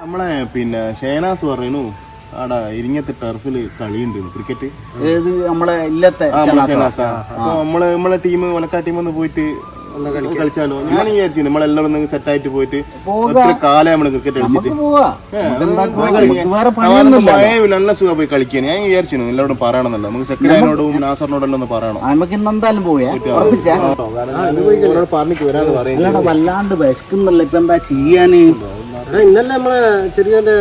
നമ്മളെ പിന്നെ ഷേനാസ് പറയുന്നു ആടാ ഇരിങ്ങത്തെ ടർഫിൽ കളിയുണ്ട്. ക്രിക്കറ്റ് ഏത് നമ്മളെ ഇല്ലത്തെ ആ നമ്മളെ നമ്മൾ നമ്മളെ ടീം ഒലക്കാ ടീം ഒന്ന് പോയിട്ട് കളിച്ചാലോ? ഞാൻ വിചാരിച്ചു നമ്മളെല്ലാവരും ഒന്ന് സെറ്റ് ആയിട്ട് പോയിട്ട് എത്ര കാലം നമ്മൾ ക്രിക്കറ്റ് കളിച്ചിട്ട്. നല്ല സുഖം പോയി കളിക്കാൻ. ഞാൻ വിചാരിച്ചു എല്ലാവരോടും പറയണമെന്നല്ല. നമുക്ക് സെക്രട്ടറിനോടും നാസറിനോടെല്ലാം ഒന്ന് പറയണം. നമുക്ക് ഇന്ന് എന്തായാലും പോയാ? വരാന്ന് വല്ലാണ്ട് വിശക്കുന്നല്ലോ. ഇപ്പൊ എന്താ ചെയ്യാന്? എടാ, ഇന്നലെ നമ്മളെ ചെറിയന്റെ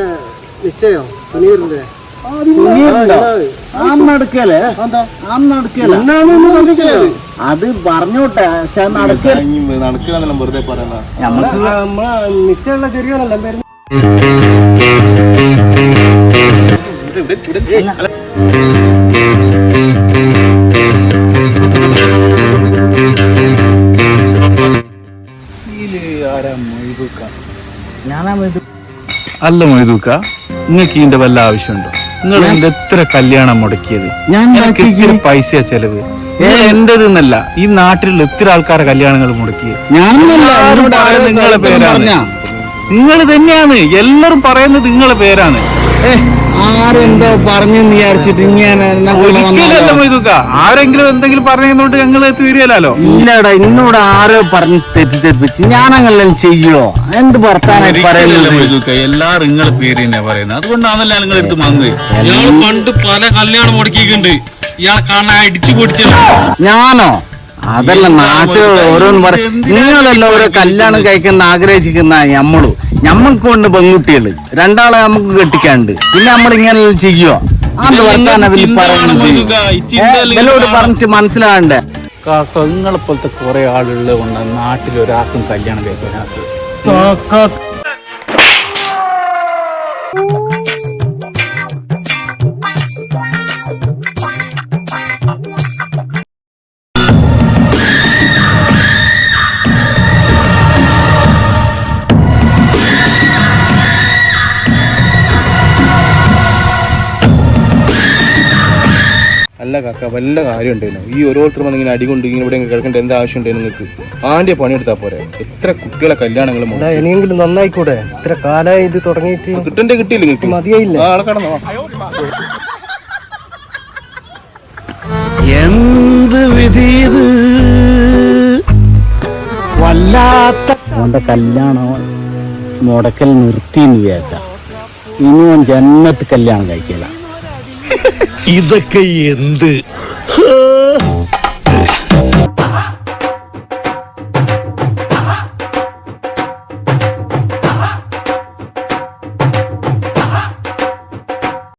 നിശ്ചയോ? സുനീറിന്റെ? നടക്കല്ലേ? അത് പറഞ്ഞോട്ടെ പക്ഷെ അത് നടക്ക നടക്കണമെന്നെല്ലാം വെറുതെ പറയുന്ന. നമുക്ക് നമ്മളെ നിശ്ചയുള്ള ചെറിയോനല്ല എന്തായിരുന്നു ഞാനാ അല്ല മൊയ്തൂക്ക നിങ്ങൾക്ക് ഇതിന്റെ വല്ല ആവശ്യമുണ്ടോ? നിങ്ങൾ എന്റെ എത്ര കല്യാണം മുടക്കിയത്? എനിക്ക് പൈസ ചെലവ്. എന്റേതെന്നല്ല ഈ നാട്ടിലുള്ള എത്ര ആൾക്കാരെ കല്യാണങ്ങൾ മുടക്കിയത്. നിങ്ങളെ പേരാണ്. നിങ്ങൾ തന്നെയാണ്. എല്ലാരും പറയുന്നത് നിങ്ങളെ പേരാണ്. ആരെന്തോ പറഞ്ഞു വിചാരിച്ചിട്ട് ഇങ്ങനെ ആരെങ്കിലും എന്തെങ്കിലും പറഞ്ഞുകൊണ്ട് ഞങ്ങൾ തീരല്ലോ ഇല്ലടാ എന്നോട് ആരോ പറഞ്ഞ് തെറ്റിദ്ധരിപ്പിച്ച് ഞാനങ്ങനെല്ലാം ചെയ്യോ എന്ത് ഭർത്താനായി പറയുന്നത്? മൊയ്തൂക്ക. എല്ലാരും നിങ്ങളെ പേര് തന്നെ പറയുന്നത്. അതുകൊണ്ടാണല്ലോ നിങ്ങൾ എടുത്ത് വന്നത്. ഇയാൾ പണ്ട് പല കല്യാണം മുടക്കിയിട്ടുണ്ട്. ഇയാളെ കാണാൻ അടിച്ചു പൊടിച്ചല്ലോ ഞാനോ? അതല്ല നാട്ടിൽ ഓരോന്ന് പറയും നിങ്ങളെല്ലാം ഓരോ കല്യാണം കഴിക്കുന്ന ആഗ്രഹിക്കുന്ന ഞമ്മളു. ഞമ്മക്ക് കൊണ്ട് പെൺകുട്ടികൾ. രണ്ടാളെ നമുക്ക് കെട്ടിക്കാണ്ട് പിന്നെ നമ്മൾ ഇങ്ങനെ ചെയ്യോ അത് വർത്താനം പറയുന്നത്. പറഞ്ഞിട്ട് മനസ്സിലാകണ്ടേ നിങ്ങളെ പോലത്തെ കുറെ ആളുകൾ കൊണ്ട് നാട്ടിൽ ഒരാൾക്കും കല്യാണം കഴിക്കാനാത്ത് അല്ല കാക്ക വല്ല കാര്യം ഉണ്ടായിരുന്നു ഈ ഓരോരുത്തർ വന്ന് ഇങ്ങനെ അടികൊണ്ട് ഇങ്ങനെ ഇവിടെ കിടക്കേണ്ട എന്താ ആവശ്യം ഉണ്ടായിരുന്നു നിങ്ങൾക്ക്? ആണ്ടിയ പണിയെടുത്താൽ പോരെ. എത്ര കുട്ടികളെ കല്യാണങ്ങൾ എടാ, ഇനിയെങ്കിലും നന്നായിക്കൂടെ? ഇത്ര കാലായി ഇത് തുടങ്ങിയിട്ട്. കിട്ടണ്ടേ കിട്ടിയില്ല നിങ്ങൾക്ക്? മതിയായില്ല. ആളെ കടന്നോ. എന്ത് വിധി വല്ലാത്ത അവന്റെ കല്യാണം മുടക്കൽ നിർത്തിന്ന് വിചാരിച്ച. ഇനി ജന്മത്ത് കല്യാണം കഴിക്കില്ല. ഇതൊക്കെ എന്ത്?